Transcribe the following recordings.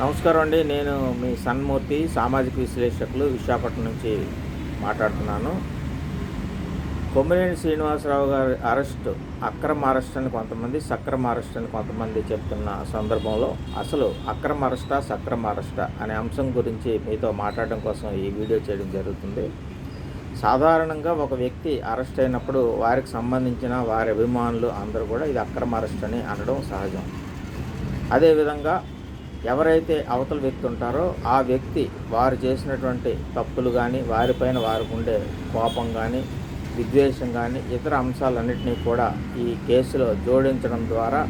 నమస్కారం అండి. నేను మీ సన్మూర్తి సామాజిక విశ్లేషకులు విశాఖపట్నం నుంచి మాట్లాడుతున్నాను. కొమ్మినేని శ్రీనివాసరావు గారి అరెస్ట్ అక్రమ అరెస్ట్ అని కొంతమంది సక్రమ అరెస్ట్ అని కొంతమంది చెప్తున్న సందర్భంలో అసలు అక్రమ అరెస్టా సక్రమ అరెస్టా అనే అంశం గురించి మీతో మాట్లాడడం కోసం ఈ వీడియో చేయడం జరుగుతుంది. సాధారణంగా ఒక వ్యక్తి అరెస్ట్ అయినప్పుడు వారికి సంబంధించిన వారి అభిమానులు అందరూ కూడా ఇది అక్రమ అరెస్ట్ అని అనడం సహజం. అదేవిధంగా ఎవరైతే అవతల వ్యక్తి ఉంటారో ఆ వ్యక్తి వారు చేసినటువంటి తప్పులు కానీ వారిపైన వారికి ఉండే కోపం కానీ విద్వేషం కానీ ఇతర అంశాలన్నింటినీ కూడా ఈ కేసులో జోడించడం ద్వారా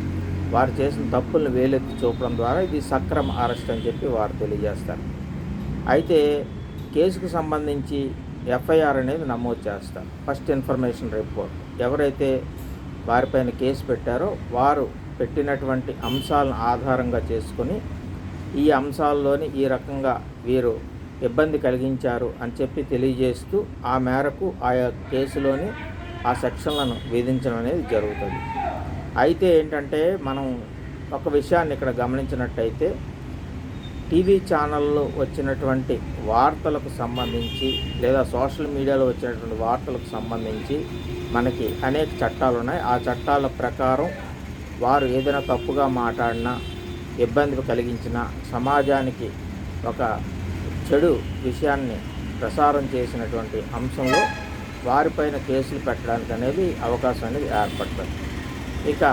వారు చేసిన తప్పులను వేలెత్తి చూపడం ద్వారా ఇది సక్రమ అరెస్ట్ అని చెప్పి వారు తెలియజేస్తారు. అయితే కేసుకు సంబంధించి ఎఫ్ఐఆర్ అనేది నమోదు చేస్తారు. First information report. ఎవరైతే వారిపైన కేసు పెట్టారో వారు పెట్టినటువంటి అంశాలను ఆధారంగా చేసుకొని ఈ అంశాల్లోని ఈ రకంగా వీరు ఇబ్బంది కలిగించారు అని చెప్పి తెలియజేస్తూ ఆ మేరకు ఆయా కేసులోని ఆ సెక్షన్లను విధించడం అనేది జరుగుతుంది. అయితే ఏంటంటే మనం ఒక విషయాన్ని ఇక్కడ గమనించినట్టయితే టీవీ ఛానల్లో వచ్చినటువంటి వార్తలకు సంబంధించి లేదా సోషల్ మీడియాలో వచ్చినటువంటి వార్తలకు సంబంధించి మనకి అనేక చట్టాలు ఉన్నాయి. ఆ చట్టాల ప్రకారం వారు ఏదైనా తప్పుగా మాట్లాడినా ఇబ్బంది కలిగించిన సమాజానికి ఒక చెడు విషయాన్ని ప్రసారం చేసినటువంటి అంశంలో వారిపైన కేసులు పెట్టడానికి అనేది అవకాశం అనేది ఏర్పడుతుంది. ఇక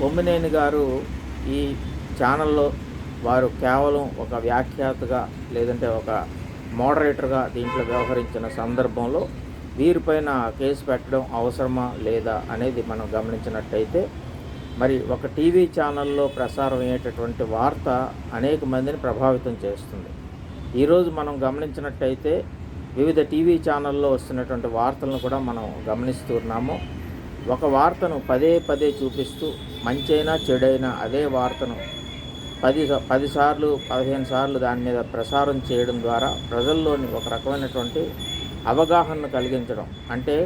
కొమ్మినేని గారు ఈ ఛానల్లో వారు కేవలం ఒక వ్యాఖ్యాతగా లేదంటే ఒక మోడరేటర్గా దీంట్లో వ్యవహరించిన సందర్భంలో వీరిపైన కేసు పెట్టడం అవసరమా లేదా అనేది మనం గమనించినట్టయితే మరి ఒక టీవీ ఛానల్లో ప్రసారం అయ్యేటటువంటి వార్త అనేక మందిని ప్రభావితం చేస్తుంది. ఈరోజు మనం గమనించినట్టయితే వివిధ టీవీ ఛానల్లో వస్తున్నటువంటి వార్తలను కూడా మనం గమనిస్తున్నాము ఒక వార్తను పదే పదే చూపిస్తూ మంచైనా చెడైనా అదే వార్తను పది పదిసార్లు పదిహేను సార్లు దాని మీద ప్రసారం చేయడం ద్వారా ప్రజల్లోని ఒక రకమైనటువంటి అవగాహనను కలిగించడం. అంటే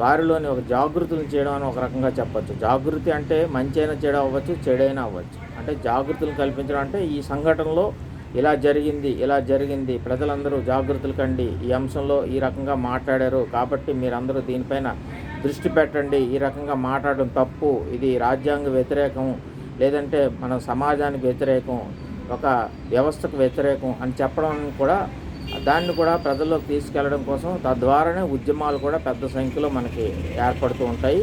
వారిలోని ఒక జాగృతులను చేయడం అని ఒక రకంగా చెప్పొచ్చు. జాగృతి అంటే మంచి అయినా చెడు అవ్వచ్చు చెడైనా అవ్వచ్చు. అంటే జాగృతులు కల్పించడం అంటే ఈ సంఘటనలో ఇలా జరిగింది ఇలా జరిగింది ప్రజలందరూ జాగ్రత్తలు కండి ఈ అంశంలో ఈ రకంగా మాట్లాడారు కాబట్టి మీరందరూ దీనిపైన దృష్టి పెట్టండి. ఈ రకంగా మాట్లాడడం తప్పు ఇది రాజ్యాంగ వ్యతిరేకం లేదంటే మన సమాజానికి వ్యతిరేకం ఒక వ్యవస్థకు వ్యతిరేకం అని చెప్పడం కూడా దాన్ని కూడా ప్రజల్లోకి తీసుకెళ్ళడం కోసం తద్వారానే ఉద్యమాలు కూడా పెద్ద సంఖ్యలో మనకి ఏర్పడుతూ ఉంటాయి.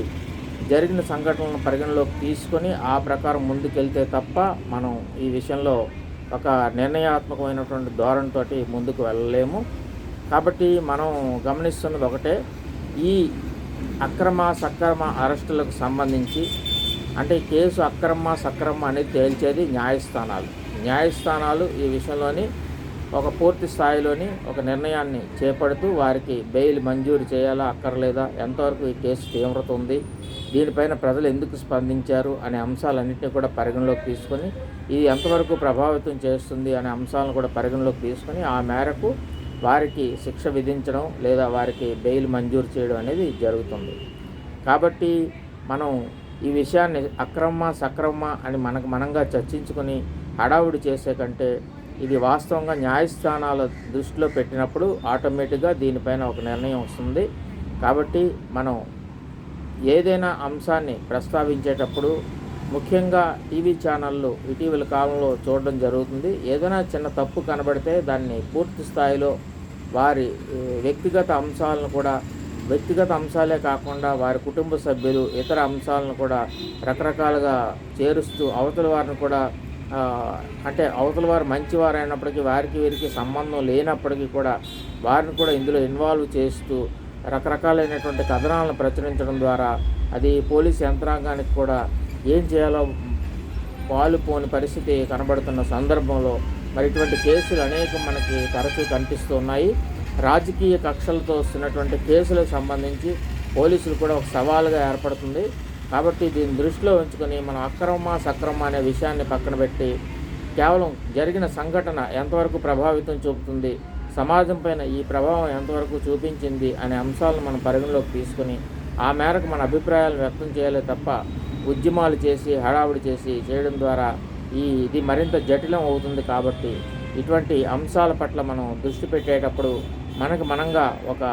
జరిగిన సంఘటనలను పరిగణలోకి తీసుకొని ఆ ప్రకారం ముందుకెళ్తే తప్ప మనం ఈ విషయంలో ఒక నిర్ణయాత్మకమైనటువంటి ధోరణితో ముందుకు వెళ్ళలేము. కాబట్టి మనం గమనిస్తున్నది ఒకటే ఈ అక్రమ సక్రమ అరెస్టులకు సంబంధించి అంటే కేసు అక్రమ సక్రమ అనేది తేల్చేది న్యాయస్థానాలు. న్యాయస్థానాలు ఈ విషయంలోని ఒక పూర్తి స్థాయిలోని ఒక నిర్ణయాన్ని చేపడుతూ వారికి బెయిల్ మంజూరు చేయాలా అక్కర్లేదా ఎంతవరకు ఈ కేసు తీవ్రత ఉంది దీనిపైన ప్రజలు ఎందుకు స్పందించారు అనే అంశాలన్నింటినీ కూడా పరిగణలోకి తీసుకొని ఇది ఎంతవరకు ప్రభావితం చేస్తుంది అనే అంశాలను కూడా పరిగణలోకి తీసుకొని ఆ మేరకు వారికి శిక్ష విధించడం లేదా వారికి బెయిల్ మంజూరు చేయడం అనేది జరుగుతుంది. కాబట్టి మనం ఈ విషయాన్ని అక్రమ సక్రమ అని మనకు మనంగా చర్చించుకొని హడావుడి చేసే కంటే ఇది వాస్తవంగా న్యాయస్థానాల దృష్టిలో పెట్టినప్పుడు ఆటోమేటిక్గా దీనిపైన ఒక నిర్ణయం వస్తుంది. కాబట్టి మనం ఏదైనా అంశాన్ని ప్రస్తావించేటప్పుడు ముఖ్యంగా టీవీ ఛానళ్ళు ఇటీవల కాలంలో చూడడం జరుగుతుంది. ఏదైనా చిన్న తప్పు కనబడితే దాన్ని పూర్తి స్థాయిలో వారి వ్యక్తిగత అంశాలను కూడా వ్యక్తిగత అంశాలే కాకుండా వారి కుటుంబ సభ్యులు ఇతర అంశాలను కూడా రకరకాలుగా చేరుస్తూ అవతల వారిని కూడా అంటే అవతల వారు మంచివారు అయినప్పటికీ వారికి వీరికి సంబంధం లేనప్పటికీ కూడా వారిని కూడా ఇందులో ఇన్వాల్వ్ చేస్తూ రకరకాలైనటువంటి కథనాలను ప్రచురించడం ద్వారా అది పోలీస్ యంత్రాంగానికి కూడా ఏం చేయాలో పాలుపోని పరిస్థితి కనబడుతున్న సందర్భంలో మరి ఇటువంటి కేసులు అనేకం మనకి తరచూ కనిపిస్తూ ఉన్నాయి. రాజకీయ కక్షలతో వస్తున్నటువంటి కేసులకు సంబంధించి పోలీసులు కూడా ఒక సవాలుగా ఏర్పడుతుంది. కాబట్టి దీన్ని దృష్టిలో ఉంచుకొని మనం అక్రమ సక్రమ అనే విషయాన్ని పక్కన పెట్టి కేవలం జరిగిన సంఘటన ఎంతవరకు ప్రభావితం చూపుతుంది సమాజం పైన ఈ ప్రభావం ఎంతవరకు చూపించింది అనే అంశాలను మనం పరిగణలోకి తీసుకొని ఆ మేరకు మన అభిప్రాయాలు వ్యక్తం చేయాలి తప్ప ఉద్యమాలు చేసి హడావుడి చేసి చేయడం ద్వారా ఈ ఇది మరింత జటిలం అవుతుంది కాబట్టి ఇటువంటి అంశాల పట్ల మనం దృష్టి పెట్టేటప్పుడు మనకు మనంగా ఒక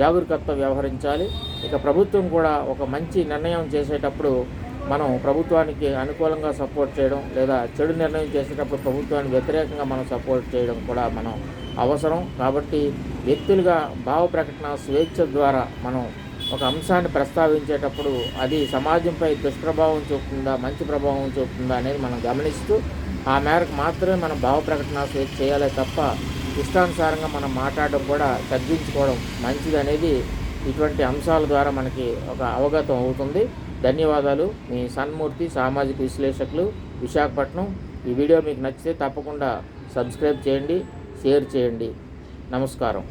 జాగరూకత వ్యవహరించాలి. ఇక ప్రభుత్వం కూడా ఒక మంచి నిర్ణయం చేసేటప్పుడు మనం ప్రభుత్వానికి అనుకూలంగా సపోర్ట్ చేయడం లేదా చెడు నిర్ణయం చేసేటప్పుడు ప్రభుత్వానికి వ్యతిరేకంగా మనం సపోర్ట్ చేయడం కూడా మనం అవసరం. కాబట్టి వ్యక్తులుగా భావ ప్రకటన స్వేచ్ఛ ద్వారా మనం ఒక అంశాన్ని ప్రస్తావించేటప్పుడు అది సమాజంపై దుష్ప్రభావం చూపుతుందా మంచి ప్రభావం చూపుతుందా అనేది మనం గమనిస్తూ ఆ మేరకు మాత్రమే మనం భావ ప్రకటన స్వేచ్ఛ చేయాలి తప్ప ఇష్టానుసారంగా మనం మాట్లాడడం కూడా తగ్గించుకోవడం మంచిది అనేది ఇటువంటి అంశాల ద్వారా మనకి ఒక అవగతం అవుతుంది. ధన్యవాదాలు. మీ సన్మూర్తి సామాజిక విశ్లేషకులు విశాఖపట్నం. ఈ వీడియో మీకు నచ్చితే తప్పకుండా సబ్స్క్రైబ్ చేయండి షేర్ చేయండి. నమస్కారం.